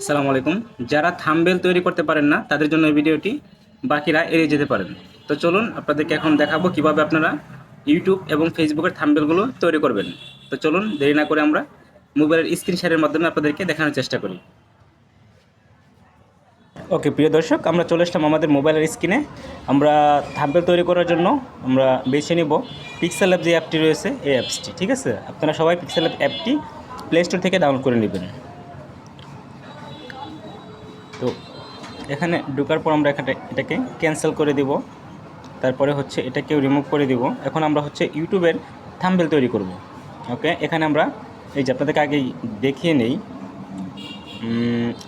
আসসালামু আলাইকুম। যারা থাম্বেল তৈরি করতে পারেন না, তাদের জন্য এই ভিডিওটি বাকিরা এড়িয়ে যেতে পারেন। তো চলুন আপনাদেরকে এখন দেখাবো কীভাবে আপনারা ইউটিউব এবং ফেসবুকের থাম্বেলগুলো তৈরি করবেন। তো চলুন, দেরি না করে আমরা মোবাইলের স্ক্রিন শেয়ারের মাধ্যমে আপনাদেরকে দেখানোর চেষ্টা করি। ওকে, প্রিয় দর্শক, আমরা চলে আসলাম আমাদের মোবাইলের স্ক্রিনে। আমরা থাম্বেল তৈরি করার জন্য আমরা বেছে নিব পিক্সেল অ্যাপ যে অ্যাপটি রয়েছে, এই অ্যাপসটি, ঠিক আছে? আপনারা সবাই পিক্সেল অ্যাপ অ্যাপটি প্লে স্টোর থেকে ডাউনলোড করে নেবেন। এখানে ঢোকার পর আমরা এখানে এটাকে ক্যান্সেল করে দিব। তারপরে হচ্ছে এটাকেও রিমুভ করে দিব। এখন আমরা হচ্ছে ইউটিউবের থাম্বেল তৈরি করব। ওকে এখানে আমরা এই যে আপনাদেরকে আগে দেখিয়ে নেই।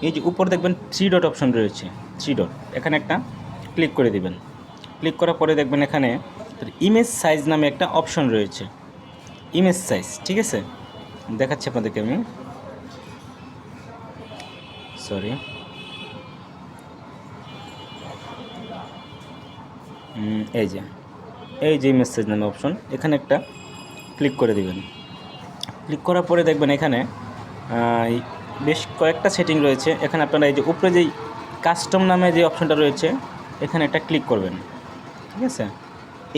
এই যে উপর দেখবেন থ্রি ডট অপশন রয়েছে। থ্রি ডট এখানে একটা ক্লিক করে দিবেন। ক্লিক করার পরে দেখবেন এখানে ইমেজ সাইজ নামে একটা অপশন রয়েছে। ইমেজ সাইজ ঠিক আছে? দেখাচ্ছি আপনাদেরকে আমি। সরি এই যে এই যে মেসেজ নামে অপশন এখানে একটা ক্লিক করে দিবেন। ক্লিক করার পরে দেখবেন এখানে বেশ কয়েকটা সেটিং রয়েছে। এখানে আপনারা এই যে উপরে যেই কাস্টম নামে যে অপশনটা রয়েছে, এখানে একটা ক্লিক করবেন। ঠিক আছে?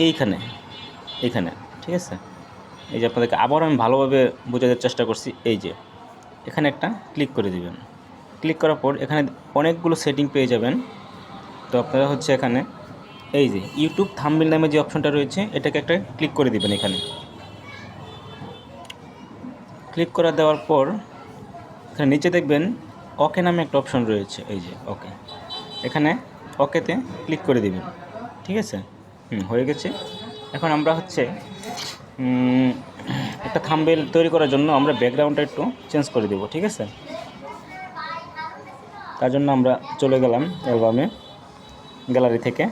এইখানে এইখানে ঠিক আছে? এই যে আপনাদেরকে আবার আমি ভালোভাবে বোঝানোর চেষ্টা করছি, এই যে, এখানে একটা ক্লিক করে দিবেন। ক্লিক করার পর এখানে অনেকগুলো সেটিং পেয়ে যাবেন। তো আপনারা হচ্ছে এখানে এই যে ইউটিউব থাম্বিল নামে যে অপশনটা রয়েছে, এটাকে একটা ক্লিক করে দিবেন এখানে। ক্লিক করে দেওয়ার পর, এখানে নিচে দেখবেন ওকে নামে একটা অপশন রয়েছে। এই যে ওকে এখানে ওকেতে ক্লিক করে দিবেন। ঠিক আছে? হুম, হয়ে গেছে। এখন আমরা হচ্ছে একটা থাম্বেল তৈরি করার জন্য আমরা ব্যাকগ্রাউন্ডটা একটু চেঞ্জ করে দেবো, ঠিক আছে? তার জন্য আমরা চলে গেলাম অ্যালবামে গ্যালারি থেকে।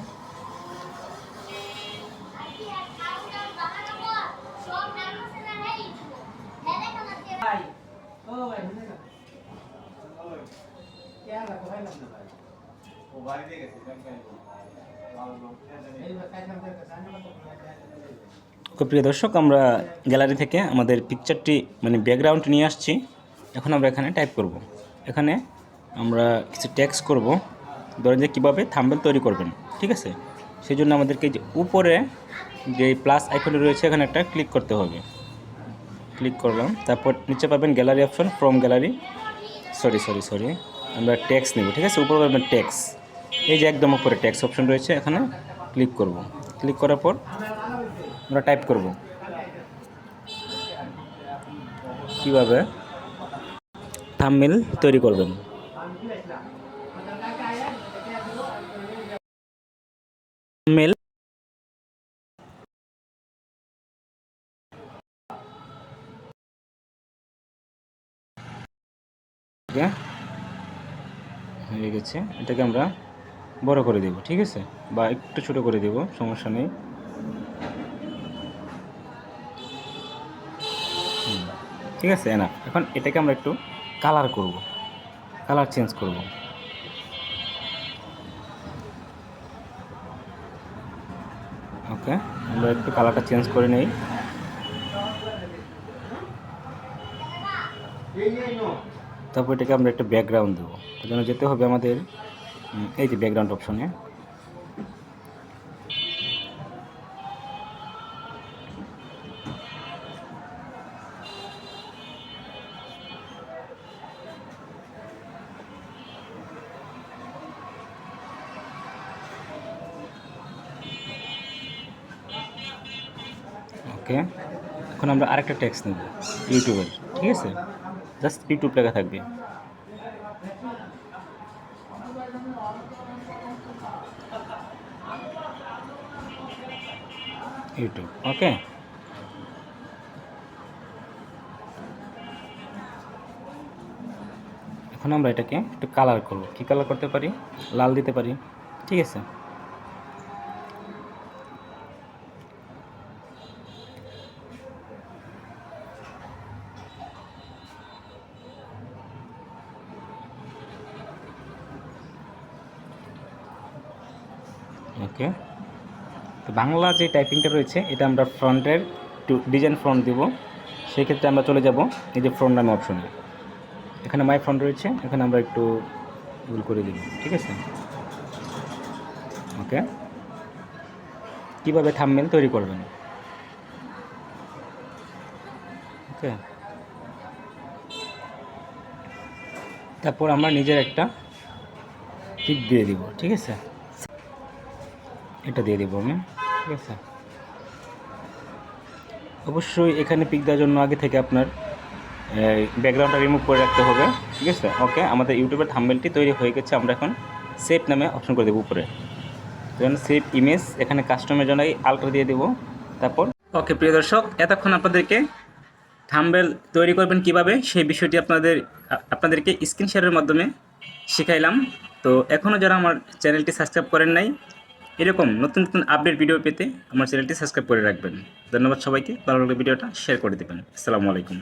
প্রিয় দর্শক আমরা গ্যালারি থেকে আমাদের পিকচারটি মানে ব্যাকগ্রাউন্ড নিয়ে আসছি। এখন আমরা এখানে টাইপ করব। এখানে আমরা কিছু ট্যাক্স করব। ধরেন যে কীভাবে থাম্বেল তৈরি করবেন ঠিক আছে? সেই জন্য আমাদেরকে যে উপরে যে প্লাস আইকনে রয়েছে এখানে একটা ক্লিক করতে হবে। ক্লিক করলাম। তারপর নিচে পাবেন gallery option from gallery sorry sorry sorry আমরা ট্যাক্স নেব, ঠিক আছে? উপরে পাবেন ট্যাক্স এই যে একদম উপরে ট্যাক্স অপশন রয়েছে, এখানে ক্লিক করব। ক্লিক করার পর আমরা টাইপ করব। কীভাবে? থাম্বনেল তৈরি করবেন। থাম্বনেল ওকে হয়ে গেছে, এটাকে আমরা বড় করে দেব, ঠিক আছে? বা একটু ছোট করে দেব, সমস্যা নেই। ঠিক আছে না এখন এটাকে আমরা একটু কালার করব, কালার চেঞ্জ করব। ওকে, আমরা একটু কালারটা চেঞ্জ করে নেই। তারপর এটাকে আমরা একটা ব্যাকগ্রাউন্ড দেবো। তার জন্য যেতে হবে আমাদের এই যে ব্যাকগ্রাউন্ড অপশনে ওকে এখন আমরা আরেকটা ট্যাক্স নেব, ইউটিউবের। ঠিক আছে? জাস্ট ইউটিউব লেখা থাকবে। YouTube, okay. এখন আমরা এটাকে একটু কালার করব। কী কালার করতে পারি? লাল দিতে পারি। ঠিক আছে। ওকে তো বাংলা যে টাইপিংটা রয়েছে, এটা আমরা ফ্রন্টের টু ডিজাইন ফ্রন্ট দিব। সেক্ষেত্রে আমরা চলে যাব এই যে ফ্রন্ট নামে অপশনে এখানে মাই ফোন রয়েছে, এখানে আমরা একটু ভুল করে দিব, ঠিক আছে? ওকে কীভাবে থামবেল তৈরি করবেন? ওকে তারপর আমরা নিজের একটা পিক দিয়ে দিব, ঠিক আছে? এটা দিয়ে দিব আমি। ঠিক আছে। অবশ্যই এখানে পিক দেওয়ার জন্য আগে থেকে আপনার ব্যাকগ্রাউন্ডটা রিমুভ করে রাখতে হবে ঠিক আছে? ওকে আমাদের ইউটিউবের থাম্বেলটি তৈরি হয়ে গেছে আমরা এখন সেভ নামে অপশন করে দেবো উপরে। যেমন সেভ ইমেজ এখানে কাস্টমের জন্য আলট্রা দিয়ে দেবো তারপর ওকে প্রিয় দর্শক এতক্ষণ আপনাদেরকে থাম্বেল তৈরি করবেন কীভাবে সেই বিষয়টি আপনাদের আপনাদেরকে স্ক্রিন শেয়ারের মাধ্যমে শিখাইলাম। তো এখনও যারা আমার চ্যানেলটি সাবস্ক্রাইব করেন নাই এরকম নতুন নতুন আপডেট ভিডিও পেতে আমার চ্যানেলটি সাবস্ক্রাইব করে রাখবেন। ধন্যবাদ সবাইকে। ভালো লাগলে ভিডিওটা শেয়ার করে দেবেন। আসসালামু আলাইকুম।